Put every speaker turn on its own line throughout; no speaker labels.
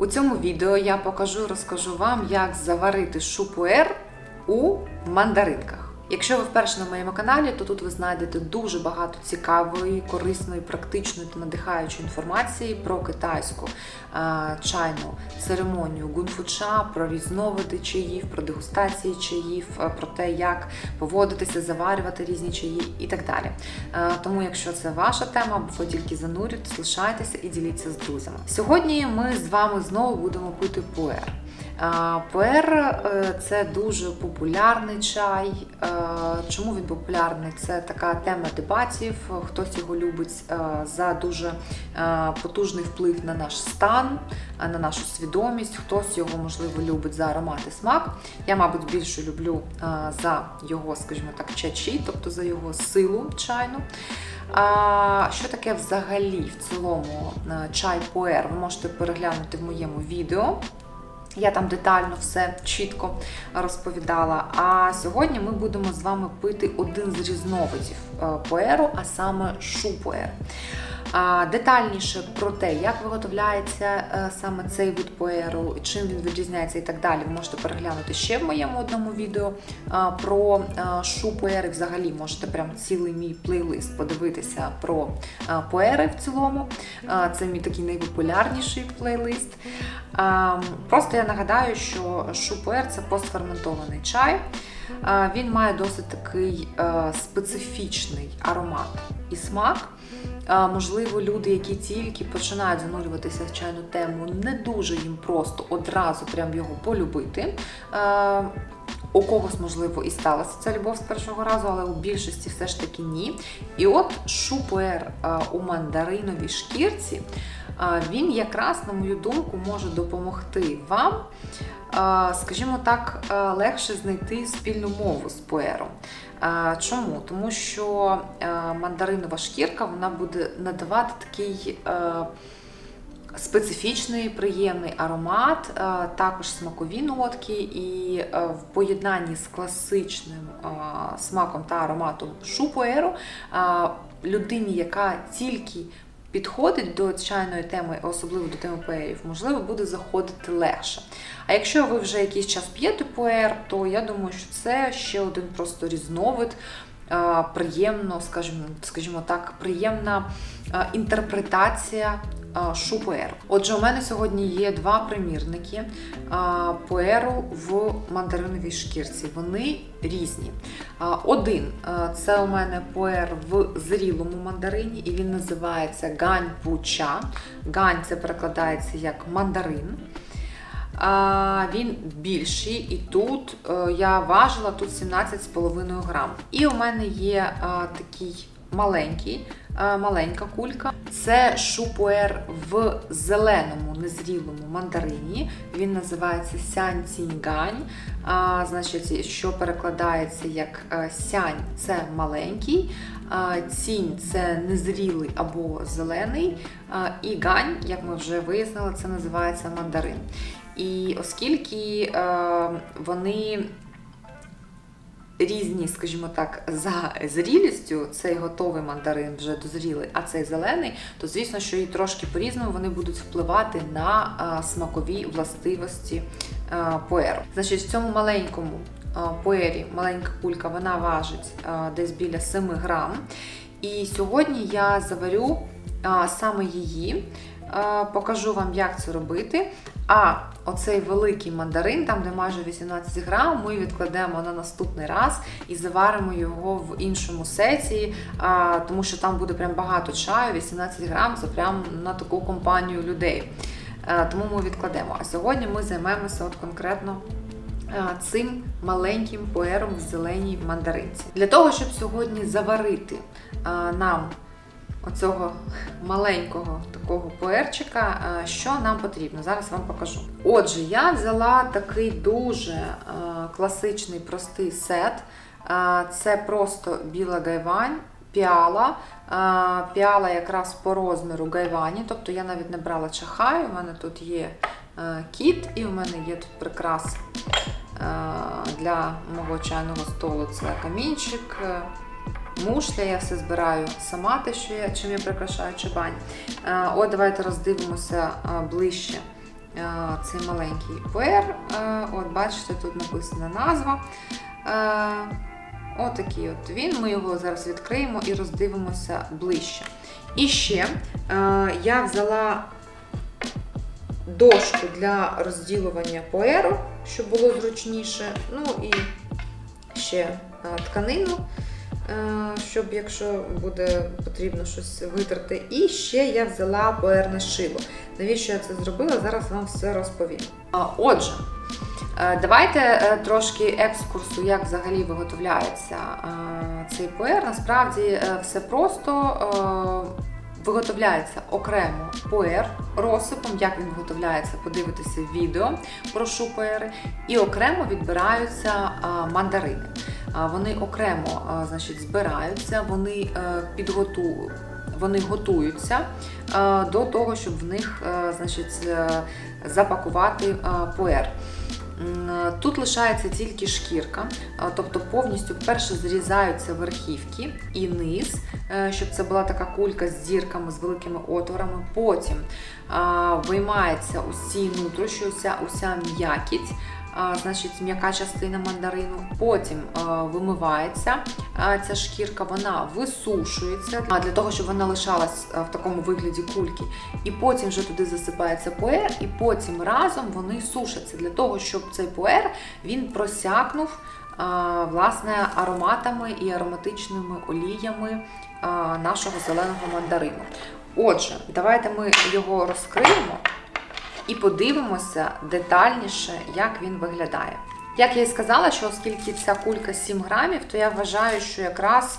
У цьому відео я покажу і розкажу вам, як заварити шупуер у мандаринках. Якщо ви вперше на моєму каналі, то тут ви знайдете дуже багато цікавої, корисної, практичної та надихаючої інформації про китайську чайну церемонію гунфуча, про різновиди чаїв, про дегустації чаїв, про те, як поводитися, заварювати різні чаї і так далі. Тому, якщо це ваша тема, ви тільки занурюєтесь, лишайтеся і діліться з друзями. Сьогодні ми з вами знову будемо пити пуер. А, Пуер е, це дуже популярний чай. Е, Чому він популярний? Це така тема дебатів. Хтось його любить е, за дуже потужний вплив на наш стан, на нашу свідомість. Хтось його, можливо, любить за аромат і смак. Я, мабуть, більше люблю за його, скажімо так, чачі, тобто за його силу чайну. А що таке взагалі в цілому е, чай пуер? Ви можете переглянути в моєму відео. Я там детально все чітко розповідала. А сьогодні ми будемо з вами пити один з різновидів е, пуеру, а саме шупуер. Детальніше про те, як виготовляється е, саме цей вид пуеру, чим він відрізняється і так далі, можете переглянути ще в моєму одному відео е, про шупуер. І взагалі можете прям цілий мій плейлист подивитися про пуери в цілому. Це мій такий найпопулярніший плейлист. Е, Просто я нагадаю, що шупуер це постферментований чай. Е, Він має досить такий е, специфічний аромат і смак. Е, Можливо, люди, які тільки починають занурюватися в чайну тему, не дуже їм просто одразу прям його полюбити. У когось, можливо, і сталася ця любов з першого разу, але у більшості все ж таки ні. І от шупуер е, у мандариновій шкірці, е, він якраз, на мою думку, може допомогти вам, е, скажімо так, легше знайти спільну мову з пуером. Чому? Тому що мандаринова шкірка вона буде надавати такий специфічний приємний аромат, е, також смакові нотки, і е, в поєднанні з класичним е, смаком та ароматом шупуеру людині, яка тільки підходить до чайної теми, особливо до теми пуерів, можливо, буде заходити легше. А якщо ви вже якийсь час п'єте пуер, то я думаю, що це ще один просто різновид. Приємно, скажімо, скажімо так, приємна інтерпретація шупуеру. Отже, у мене сьогодні є два примірники пуеру в мандариновій шкірці. Вони різні. Один це у мене пуер в зрілому мандарині, і він називається гань пуча. Гань це перекладається як мандарин. Він більший, і тут е, я важила тут 17,5 грам. І у мене є такий маленький, маленька кулька. Це шупуер в зеленому незрілому мандарині. Він називається сянь ціньгань. Значить, що перекладається як е, сянь це маленький, цінь це незрілий або зелений, і гань, як ми вже вияснили, це називається мандарин. І оскільки е, вони різні, скажімо так, за зрілістю, цей готовий мандарин вже дозрілий, а цей зелений, то звісно, що і трошки по-різному вони будуть впливати на е, смакові властивості е, пуеру. Значить, в цьому маленькому е, пуері, маленька кулька, вона важить десь біля 7 грам. І сьогодні я заварю саме її. Покажу вам, як це робити. А оцей великий мандарин, там де майже 18 грам, ми відкладемо на наступний раз і заваримо його в іншому сеті, тому що там буде прям багато чаю, 18 грам це прям на таку компанію людей. Тому ми відкладемо. А сьогодні ми займемося от конкретно цим маленьким пуером в зеленій мандаринці. Для того, щоб сьогодні заварити нам оцього маленького такого пуерчика, е, що нам потрібно. Зараз вам покажу. Отже, я взяла такий дуже е, класичний простий сет. Е, Це просто біла гайвань. Піала, піала якраз по розміру гайвані, тобто я навіть не брала чахай, у мене тут є кіт, і у мене є тут прикрас для мого чайного столу. Це камінчик, мушля, я все збираю сама, те, що я, чим я прикрашаю чабань. Е, От давайте роздивимося е, ближче цей маленький пуер. Е, От, бачите, тут написана назва. Е, Отакий от він. Ми його зараз відкриємо і роздивимося ближче. І ще е, я взяла дошку для розділування пуеру, щоб було зручніше. Ну і ще е, тканину, е, щоб якщо буде потрібно щось витерти. І ще я взяла пуерне шило. Навіщо я це зробила? Зараз вам все розповім. Отже, е, давайте е, трошки екскурсу, як взагалі виготовляється е, цей пуер. Насправді е, все просто. е, Виготовляється окремо пуер розсипом, як він виготовляється, подивитися відео про шупуери, і окремо відбираються мандарини. Вони окремо значить, збираються, вони е, підготу... вони готуються е, до того, щоб в них е, значить, запакувати пуер. Тут лишається тільки шкірка, тобто повністю перше зрізаються верхівки і низ, щоб це була така кулька з дірками, з великими отворами. Потім виймається усі нутрощі, уся, уся м'якіть. Значить, м'яка частина мандарину, потім вимивається ця шкірка, вона висушується для того, щоб вона лишалась в такому вигляді кульки. І потім вже туди засипається пуер, і потім разом вони сушаться для того, щоб цей пуер він просякнув власне ароматами і ароматичними оліями нашого зеленого мандарину. Отже, давайте ми його розкриємо і подивимося детальніше, як він виглядає. Як я і сказала, що оскільки ця кулька 7 грамів, то я вважаю, що якраз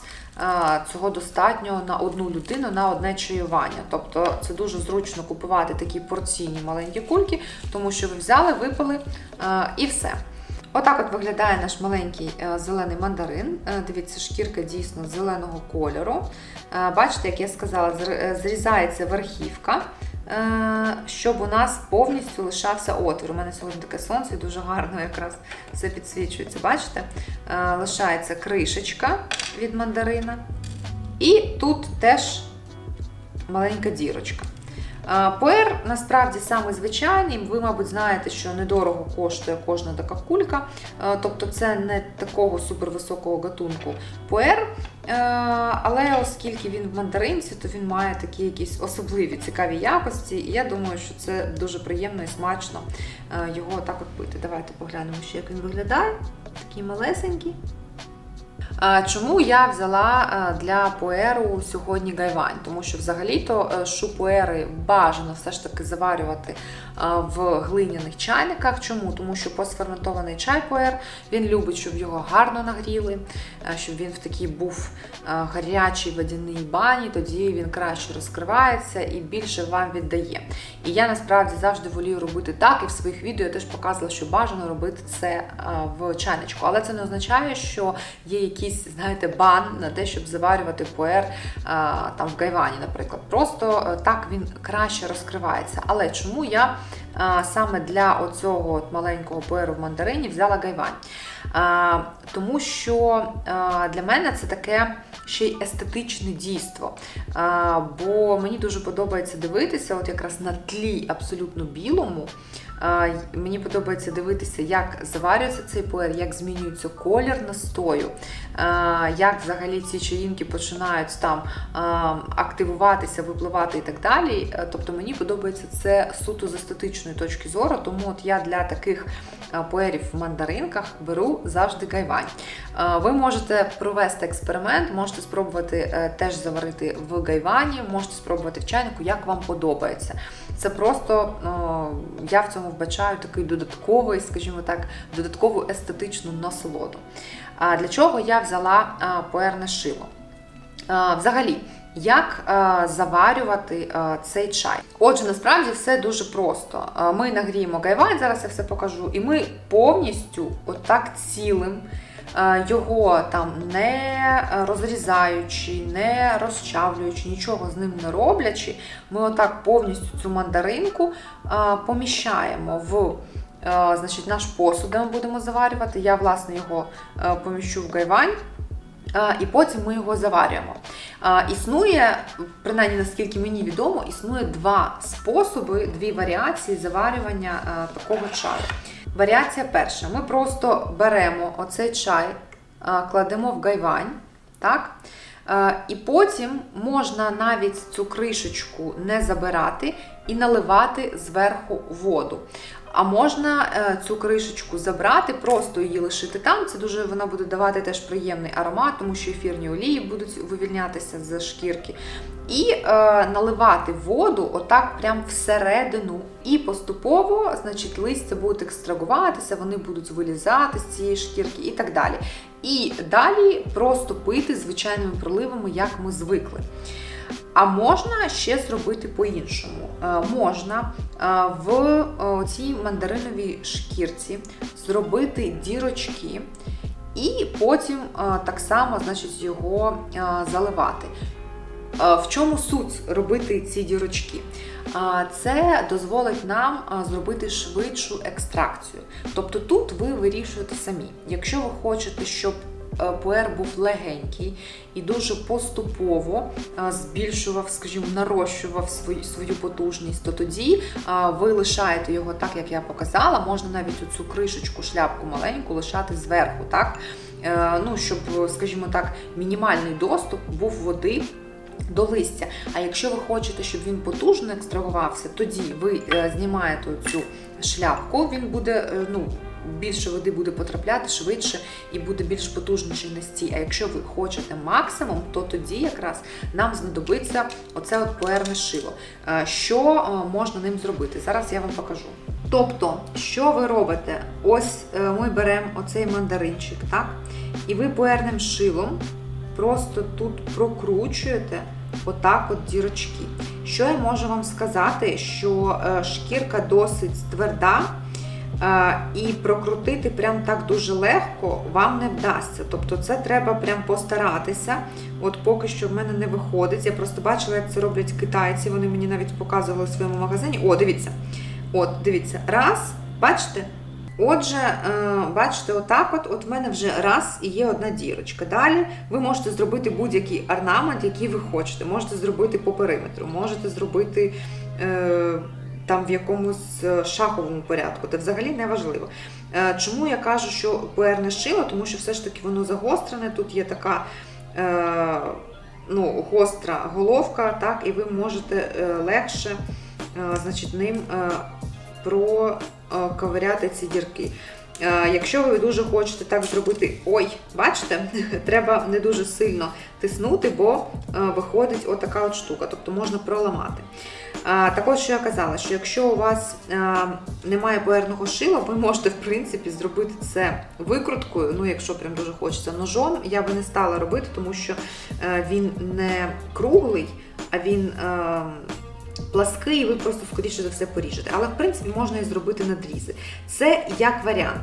цього достатньо на одну людину на одне чаювання. Тобто це дуже зручно купувати такі порційні маленькі кульки, тому що ви взяли, випили і все. Отак от виглядає наш маленький е, зелений мандарин. Е, Дивіться, шкірка дійсно зеленого кольору. Е, Бачите, як я сказала, зрізається верхівка, щоб у нас повністю лишався отвір. У мене сьогодні таке сонце дуже гарно якраз все підсвічується. Бачите? Е, Лишається кришечка від мандарина. І тут теж маленька дірочка. А, Пуер насправді саме звичайний. Ви, мабуть, знаєте, що недорого коштує кожна така кулька, Е, тобто це не такого супервисокого гатунку пуер. Е, Але оскільки він в мандаринці, то він має такі якісь особливі цікаві якості. І я думаю, що це дуже приємно і смачно е, його так от пити. Давайте поглянемо ще, як він виглядає. Такий малесенький. Чому я взяла е, для пуеру сьогодні гайвань? Тому що взагалі-то е, шупуери бажано все ж таки заварювати е, в глиняних чайниках. Чому? Тому що постферментований чай пуер він любить, щоб його гарно нагріли, е, щоб він в такій був е, гарячій водяній бані, тоді він краще розкривається і більше вам віддає. І я насправді завжди волію робити так, і в своїх відео я теж показувала, що бажано робити це е, в чайничку. Але це не означає, що є якийсь, знаєте, бан на те, щоб заварювати пуер е, там в гайвані, наприклад. Просто е, так він краще розкривається. Але чому я е, саме для оцього от маленького пуеру в мандарині взяла гайвань? Тому що для мене це таке ще й естетичне дійство. Бо мені дуже подобається дивитися, от якраз на тлі абсолютно білому. Мені подобається дивитися, як заварюється цей пуер, як змінюється колір настою, як взагалі ці чаїнки починають там е, активуватися, випливати і так далі. Е, Тобто мені подобається це суто з естетичної точки зору, тому от я для таких е, пуерів в мандаринках беру завжди гайвань. Е, Ви можете провести експеримент, можете спробувати е, теж заварити в гайвані, можете спробувати в чайнику, як вам подобається. Це просто е, я в цьому вбачаю такий додатковий, скажімо так, додаткову естетичну насолоду. Для чого я взяла пуерне шило? Взагалі, як заварювати цей чай? Отже, насправді все дуже просто. Ми нагріємо гайвань, зараз я все покажу, і ми повністю, отак цілим, його там не розрізаючи, не розчавлюючи, нічого з ним не роблячи, ми отак повністю цю мандаринку поміщаємо в. Е, Значить, наш посуд, де ми будемо заварювати. Я, власне, його е, поміщу в гайвань. і потім ми його заварюємо. Існує, принаймні наскільки мені відомо, існує два способи, дві варіації заварювання такого чаю. Варіація перша: ми просто беремо оцей чай, кладемо в гайвань. Так? Е, І потім можна навіть цю кришечку не забирати і наливати зверху воду. А можна е, цю кришечку забрати, просто її лишити там. Це дуже вона буде давати теж приємний аромат, тому що ефірні олії будуть вивільнятися з шкірки. І е, наливати воду отак прям всередину. І поступово, значить, листя будуть екстрагуватися, вони будуть вилізати з цієї шкірки і так далі. І далі просто пити звичайними проливами, як ми звикли. А можна ще зробити по-іншому. Е, Можна е, в е, цій мандариновій шкірці зробити дірочки, і потім так само значить, його заливати. В чому суть робити ці дірочки? Це дозволить нам зробити швидшу екстракцію. Тобто тут ви вирішуєте самі. Якщо ви хочете, щоб пуер був легенький і дуже поступово збільшував, скажімо, нарощував свою, свою потужність, то тоді ви лишаєте його так, як я показала. Можна навіть оцю кришечку, шляпку маленьку лишати зверху, так? Е, Ну, щоб, скажімо так, мінімальний доступ був води до листя. А якщо ви хочете, щоб він потужно екстрагувався, тоді ви е, знімаєте цю шляпку, він буде е, ну. Більше води буде потрапляти швидше і буде більш потужніший настій. А якщо ви хочете максимум, то тоді якраз нам знадобиться оце от пуерне шило. Е, Що е, можна ним зробити? Зараз я вам покажу. Тобто, що ви робите? Ось е, ми беремо оцей мандаринчик, так? І ви пуерним шилом просто тут прокручуєте отак от дірочки. Що я можу вам сказати, що шкірка досить тверда, і прокрутити прям так дуже легко вам не вдасться. Тобто це треба прям постаратися. От поки що в мене не виходить. Я просто бачила, як це роблять китайці. Вони мені навіть показували в своєму магазині. О, дивіться. От, дивіться, раз, бачите? Отже, е, бачите, отак от, от в мене вже раз і є одна дірочка. Далі ви можете зробити будь-який орнамент, який ви хочете. Можете зробити по периметру, можете зробити е, там в якомусь е, шаховому порядку. Це взагалі не важливо. Е, чому я кажу, що пуерне шило? Тому що все ж таки воно загострене, тут є така. Е, Ну, гостра головка, так, і ви можете легше значить, ним проковиряти ці дірки. Якщо ви дуже хочете так зробити, ой, бачите, треба не дуже сильно тиснути, бо виходить отака от штука, тобто можна проламати. Також, що я казала, що якщо у вас немає пуерного шила, ви можете в принципі зробити це викруткою. Ну, якщо прям дуже хочеться ножом, я би не стала робити, тому що е, він не круглий, а він. е, плаский, і ви просто скоріше за все поріжете. Але в принципі можна і зробити надрізи. Це як варіант.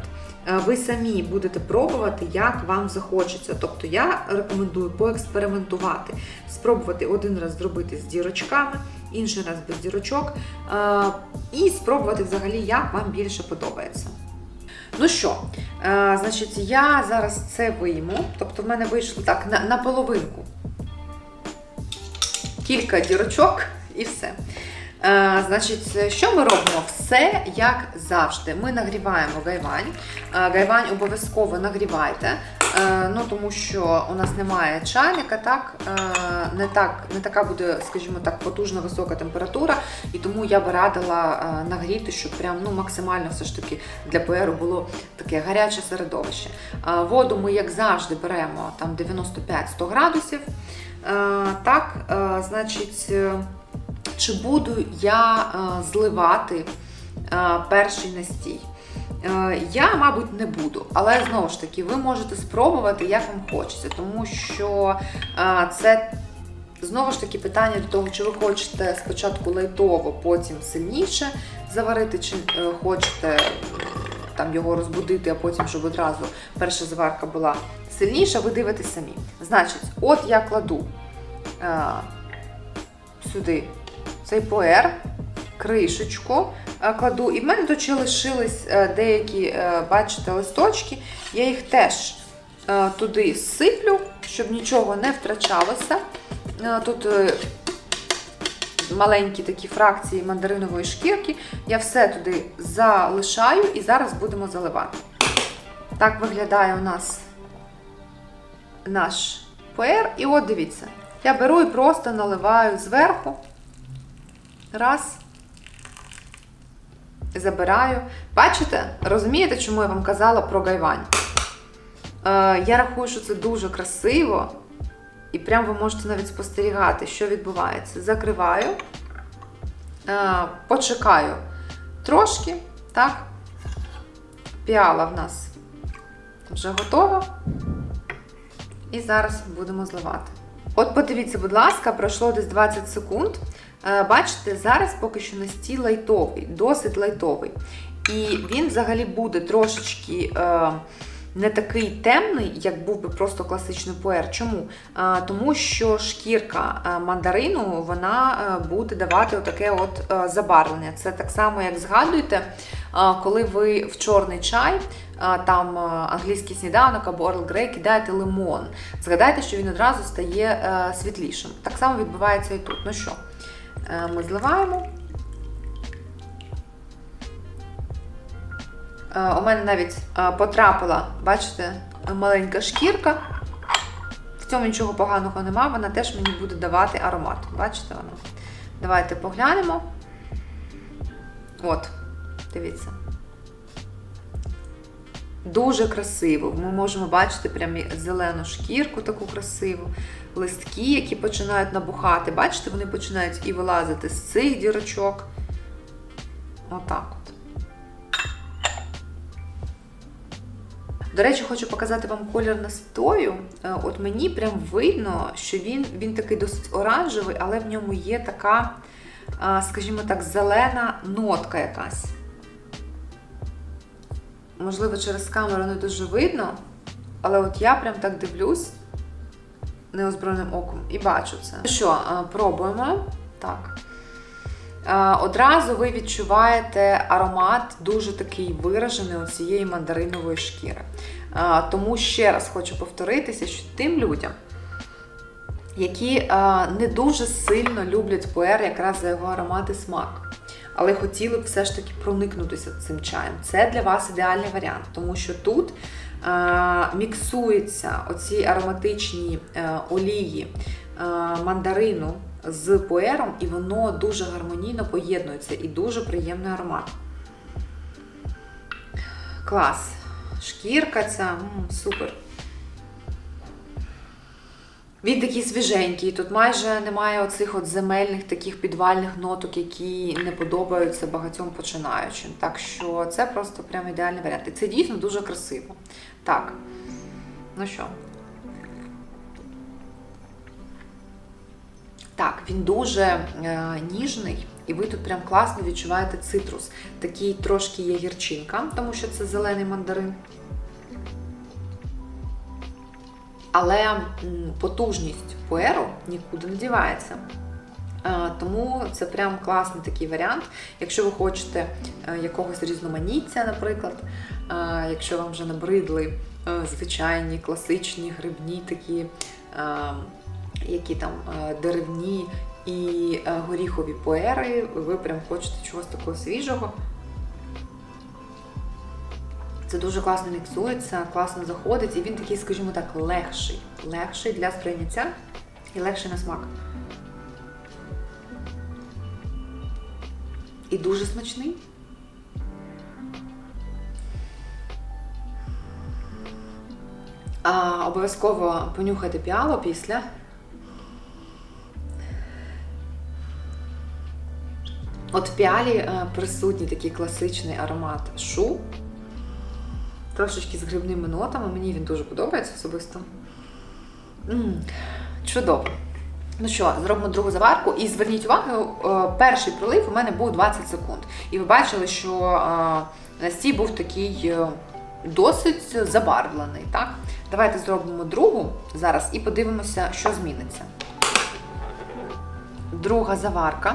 Е, Ви самі будете пробувати, як вам захочеться. Тобто я рекомендую поекспериментувати, спробувати один раз зробити з дірочками, інший раз без дірочок, е, і спробувати взагалі, як вам більше подобається. Ну що, е, значить, я зараз це вийму, тобто в мене вийшло так на, на половинку. Кілька дірочок і все. Е, значить, що ми робимо? Все як завжди. Ми нагріваємо гайвань. Е, гайвань обов'язково нагрівайте, ну тому що у нас немає чайника, так? Е, не так, не така буде, скажімо так, потужна висока температура, і тому я би радила е, нагріти, щоб прям ну, максимально все ж таки для пуеру було таке гаряче середовище. Е, Воду ми, як завжди, беремо там 95-100 градусів. Е, Так, е, значить. е, чи буду я е, зливати е, перший настій? Е, Я, мабуть, не буду, але знову ж таки, ви можете спробувати, як вам хочеться, тому що е, це знову ж таки питання до того, чи ви хочете спочатку лайтово, потім сильніше заварити, чи е, хочете там його розбудити, а потім, щоб одразу перша заварка була сильніша, ви дивитесь самі. Значить, от я кладу сюди цей поер, кришечку кладу. І в мене тут ще лишились е, деякі, е, бачите, листочки. Я їх теж е, туди сиплю, щоб нічого не втрачалося. Е, Тут е, маленькі такі фракції мандаринової шкірки. Я все туди залишаю і зараз будемо заливати. Так виглядає у нас наш пуер. І от дивіться, я беру і просто наливаю зверху. Раз. Забираю. Бачите? Розумієте, чому я вам казала про гайвань? Е, я рахую, що це дуже красиво. І прям ви можете навіть спостерігати, що відбувається. Закриваю, е, почекаю трошки, так? Піала в нас вже готова. І зараз будемо зливати. От подивіться, будь ласка, пройшло десь 20 секунд. Е, Бачите, зараз поки що настій лайтовий, досить лайтовий. І він взагалі буде трошечки е, не такий темний, як був би просто класичний пуер. Чому? Е, тому що шкірка мандарину вона буде давати отаке от забарвлення. Це так само, як згадуєте, коли ви в чорний чай, там англійський сніданок або Earl Grey кидаєте лимон. Згадайте, що він одразу стає світлішим. Так само відбувається і тут. Ну що, ми зливаємо. Е, У мене навіть е, потрапила, бачите, маленька шкірка. В цьому нічого поганого нема, вона теж мені буде давати аромат. Бачите вона? Давайте поглянемо. От, дивіться. Дуже красиво. Ми можемо бачити прям зелену шкірку таку красиву, листки, які починають набухати. Бачите, вони починають і вилазити з цих дірочок. Отак от. До речі, хочу показати вам колір настою. Е, От мені прям видно, що він, він такий досить оранжевий, але в ньому є така, скажімо так, зелена нотка якась. Можливо, через камеру не дуже видно, але от я прям так дивлюсь неозброєним оком і бачу це. Ну що, пробуємо. Так. Одразу ви відчуваєте аромат дуже такий виражений у цієї мандаринової шкіри. Тому ще раз хочу повторитися, що тим людям, які не дуже сильно люблять пуер якраз за його аромат і смак, але хотіли б все ж таки проникнутися цим чаєм. Це для вас ідеальний варіант, тому що тут міксуються оці ароматичні е, олії е, мандарину з пуером, і воно дуже гармонійно поєднується і дуже приємний аромат. Клас. Шкірка ця, супер. Він такий свіженький, тут майже немає оцих от земельних таких підвальних ноток, які не подобаються багатьом починаючим. Так що це просто прям ідеальний варіант. І це дійсно дуже красиво. Так, ну що. Так, він дуже е, ніжний, і ви тут прям класно відчуваєте цитрус. Такий трошки є гірчинка, тому що це зелений мандарин. Але м, потужність пуеру нікуди не дівається. Е, Тому це прям класний такий варіант. Якщо ви хочете е, якогось різноманіття, наприклад, е, якщо вам вже набридли звичайні класичні грибні такі, які там деревні і горіхові пуери, ви прям хочете чогось такого свіжого. Це дуже класно міксується, класно заходить, і він такий, скажімо так, легший. Легший для сприйняття і легший на смак. І дуже смачний. А, обов'язково понюхайте піало після. От в піалі е, присутній такий класичний аромат шу. Трошечки з грибними нотами. Мені він дуже подобається особисто. м чудово. Ну що, зробимо другу заварку. І зверніть увагу, е, перший пролив у мене був 20 секунд. І ви бачили, що е, настій був такий е, досить забарвлений. Так? Давайте зробимо другу зараз і подивимося, що зміниться. Друга заварка.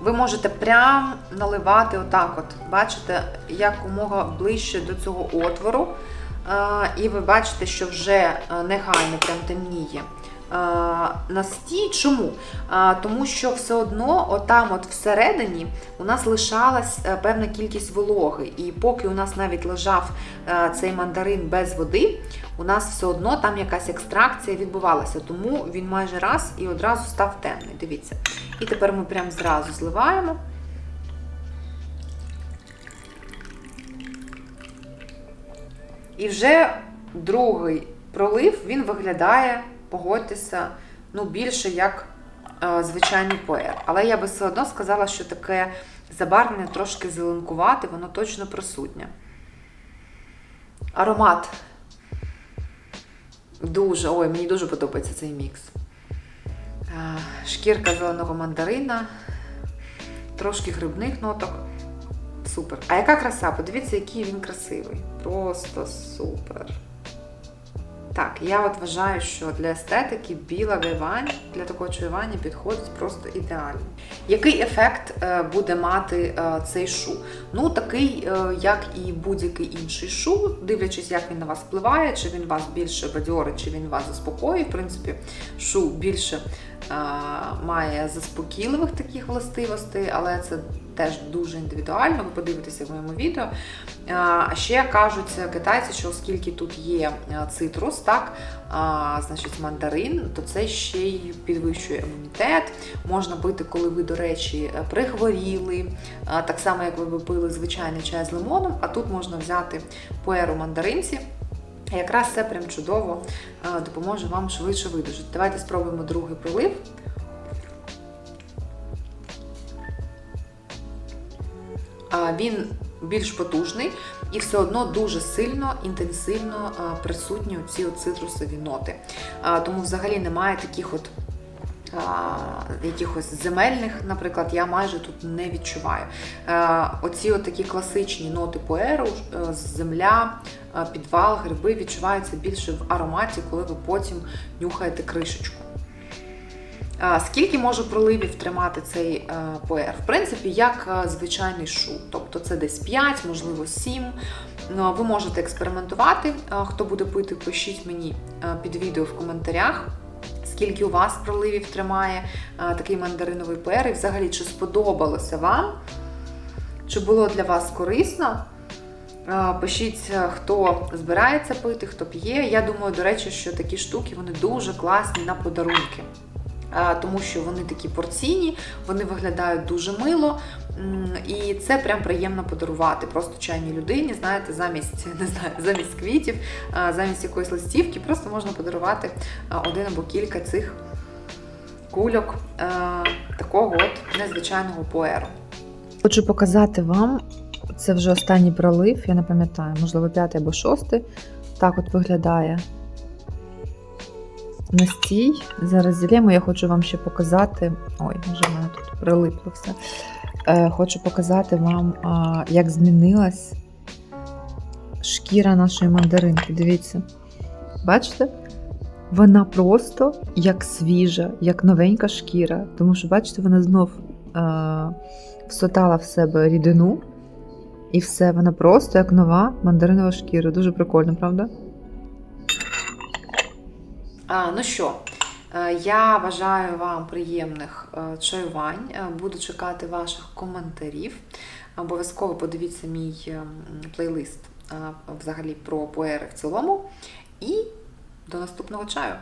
Ви можете прям наливати отак от. Бачите, якомога ближче до цього отвору. і ви бачите, що вже негайно прям темніє. Е, Настій. Чому? Тому що все одно, отам, от всередині, у нас лишалась е, певна кількість вологи. І поки у нас навіть лежав е, цей мандарин без води, у нас все одно там якась екстракція відбувалася. Тому він майже раз і одразу став темний. Дивіться. І тепер ми прям зразу зливаємо. І вже другий пролив він виглядає, погодьтеся, ну, більше як е, звичайний пуер. Але я би все одно сказала, що таке забарвлення трошки зеленкувати, воно точно присутнє. Аромат. Дуже, ой, мені дуже подобається цей мікс. Е, Шкірка зеленого мандарина, трошки грибних ноток. Супер. А яка краса? Подивіться, який він красивий. Просто супер. Так, я от вважаю, що для естетики біла вивань для такого чуювання підходить просто ідеально. Який ефект е, буде мати е, цей шу? Ну, такий, е, як і будь-який інший шу, дивлячись, як він на вас впливає, чи він вас більше бадьорить, чи він вас заспокоює. В принципі, шу більше має заспокійливих таких властивостей, але це теж дуже індивідуально. Ви подивитеся в моєму відео. А ще кажуть китайці, що оскільки тут є е, цитрус, так, значить мандарин, то це ще й підвищує імунітет. Можна пити, коли ви, до речі, прихворіли, так само, як ви пили звичайний чай з лимоном, а тут можна взяти пуеру мандаринці. Якраз це прям чудово е, допоможе вам швидше видужити. Давайте спробуємо другий пролив. Він більш потужний і все одно дуже сильно, інтенсивно присутні ці цитрусові ноти. Тому взагалі немає таких от якихось земельних, наприклад, я майже тут не відчуваю. А, Оці от такі класичні ноти поеру, е, земля, підвал, гриби відчуваються більше в ароматі, коли ви потім нюхаєте кришечку. Скільки може проливів тримати цей е, пуер? В принципі, як е, звичайний шу. Тобто це десь 5, можливо 7. Ну, Ви можете експериментувати. Е, Хто буде пити, пишіть мені е, під відео в коментарях. Скільки у вас проливів тримає е, такий мандариновий пер, і взагалі, чи сподобалося вам, чи було для вас корисно? Е, Пишіть, е, хто збирається пити, хто п'є. Я думаю, до речі, що такі штуки вони дуже класні на подарунки. Тому що вони такі порційні, вони виглядають дуже мило, і це прям приємно подарувати просто чайній людині. Знаєте, замість не знаю, замість квітів, замість якоїсь листівки, просто можна подарувати один або кілька цих кульок такого от незвичайного поеру.
Хочу показати вам, це вже останній пролив, я не пам'ятаю, можливо, п'ятий або шостий. Так от виглядає настій. Зараз зілємо, я хочу вам ще показати. Ой, вже в мене тут прилипло все. Е, хочу показати вам, як змінилась шкіра нашої мандаринки. Дивіться. Бачите? Вона просто як свіжа, як новенька шкіра. Тому що, бачите, вона знов е, всотала в себе рідину. І все, вона просто як нова мандаринова шкіра. Дуже прикольно, правда?
Ну що, е, я бажаю вам приємних е, чаювань. Е, Буду чекати ваших коментарів. Обов'язково подивіться мій плейлист взагалі про поери в цілому. І до наступного чаю!